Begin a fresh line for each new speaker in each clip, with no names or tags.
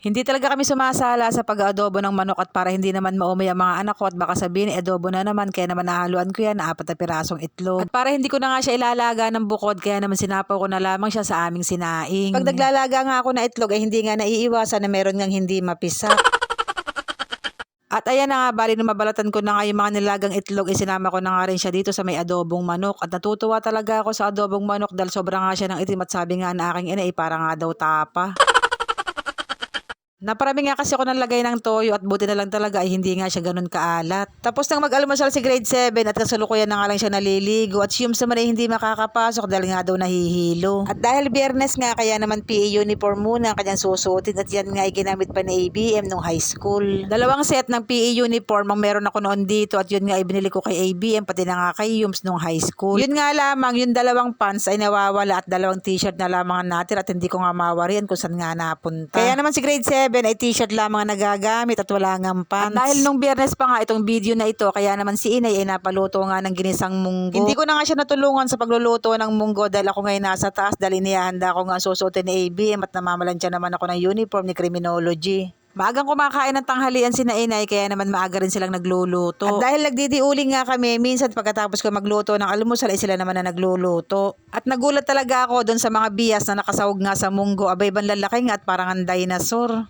Hindi talaga kami sumasala sa pag-adobo ng manok at para hindi naman maumay ang mga anak ko at baka sabihin eh, adobo na naman kaya naman nahaluan ko yan na apat na pirasong itlog. At para hindi ko na nga siya ilalaga ng bukod kaya naman sinapaw ko na lamang siya sa aming sinaing. Pag naglalaga nga ako na itlog ay hindi nga naiiwasan na meron ngang hindi mapisa. At ayan na nga, bali nung mabalatan ko na nga yung mga nilagang itlog, isinama ko na nga rin siya dito sa may adobong manok. At natutuwa talaga ako sa adobong manok dahil sobrang nga siya ng itim at sabi nga na aking ina, eh, para nga daw tapa. Naparami nga kasi ako ng lagay ng toyo at buti na lang talaga ay hindi nga siya ganun kaalat. Tapos nang mag-almusal si grade 7 at kasalukuyan na nga lang siya naliligo at si Yums naman ay hindi makakapasok dahil nga daw nahihilo. At dahil biyernes nga kaya naman PE uniform muna ang kanyang susuotin at yan nga ay ginamit pa ni ABM nung high school. Dalawang set ng PE uniform ang meron ako noon dito at yun nga ay binili ko kay ABM pati na nga kay Yums nung high school. Yun nga lamang yung dalawang pants ay nawawala at dalawang t-shirt na lamang ang natin at hindi ko nga mawarian kung saan nga napunta. Kaya naman si grade 7 ay t-shirt lamang ang nagagamit at wala nga pants. At dahil nung biyernes pa nga itong video na ito, kaya naman si Inay ay napaluto nga ng ginisang munggo. Hindi ko na nga siya natulungan sa pagluluto ng munggo dahil ako ngayon nasa taas dahil inihanda ko nga susuotin ni ABM at namamalansya naman ako ng uniform ni Criminology. Maagang kumakain ng tanghalian si Inay kaya naman maaga rin silang nagluluto. At dahil nagdidiuling nga kami, minsan pagkatapos ko magluto ng almusal ay sila naman na nagluluto. At nagulat talaga ako doon sa mga bias na nakasawag nga sa munggo. Abay ban lalaki nga at parang ang dinosaur.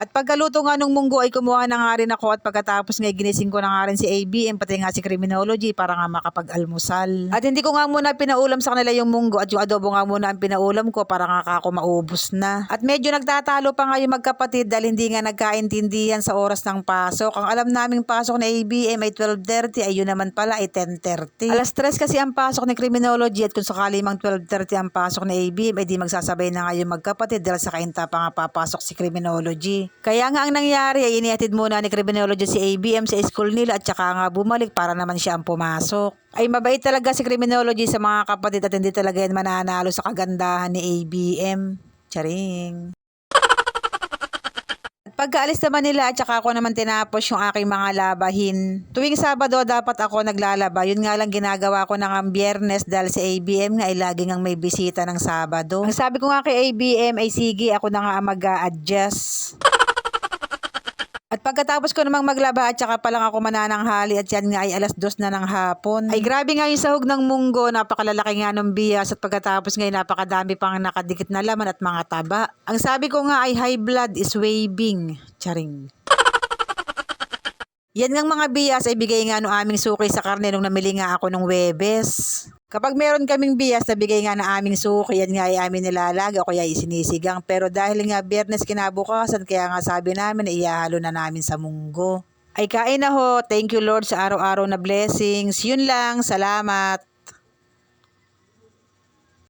At pagkaluto nga nung munggo ay kumuha na nga rin ako at pagkatapos nga ginising ko na nga rin si ABM pati nga si Criminology para nga makapag-almusal. At hindi ko nga muna pinaulam sa kanila yung munggo at yung adobo nga muna ang pinaulam ko para nga ako maubos na. At medyo nagtatalo pa nga yung magkapatid dahil hindi nga nagkaintindihan sa oras ng pasok. Ang alam naming pasok ni ABM ay 12.30 ay yun naman pala ay 10.30. Alas 3 kasi ang pasok ni Criminology at kung sakali mang 12.30 ang pasok ni ABM ay di magsasabay na nga yung magkapatid dahil sa kainta pa nga papasok si Criminology. Kaya nga ang nangyari ay inihatid muna ni Criminology si ABM sa school nila at saka nga bumalik para naman siya ang pumasok. Ay mabait talaga si Criminology sa mga kapatid at hindi talaga yan mananalo sa kagandahan ni ABM. Charing. Pagkaalis naman nila at saka ako naman tinapos yung aking mga labahin. Tuwing Sabado dapat ako naglalaba. Yun nga lang ginagawa ko ng biyernes dahil sa ABM nga ay lagi ngang may bisita ng Sabado. Ang sabi ko nga kay ABM ay sige ako na nga mag-a-adjust. At pagkatapos ko namang maglaba at saka pa lang ako manananghali at yan nga ay alas dos na ng hapon. Ay grabe nga yung sahog ng munggo, napakalalaki nga ng bias at pagkatapos nga ay napakadami pang nakadikit na laman at mga taba. Ang sabi ko nga ay high blood is waving. Charing. Yan ngang mga bias ay bigay nga no aming suki sa karne nung namili nga ako ng Webes. Kapag meron kaming bias na bigay nga na aming suki, yan nga ay amin nilalaga o kaya isinisigang. Pero dahil nga biyernes kinabukasan, kaya nga sabi namin na iyahalo na namin sa munggo. Ay kain na ho. Thank you Lord sa araw-araw na blessings. Yun lang. Salamat.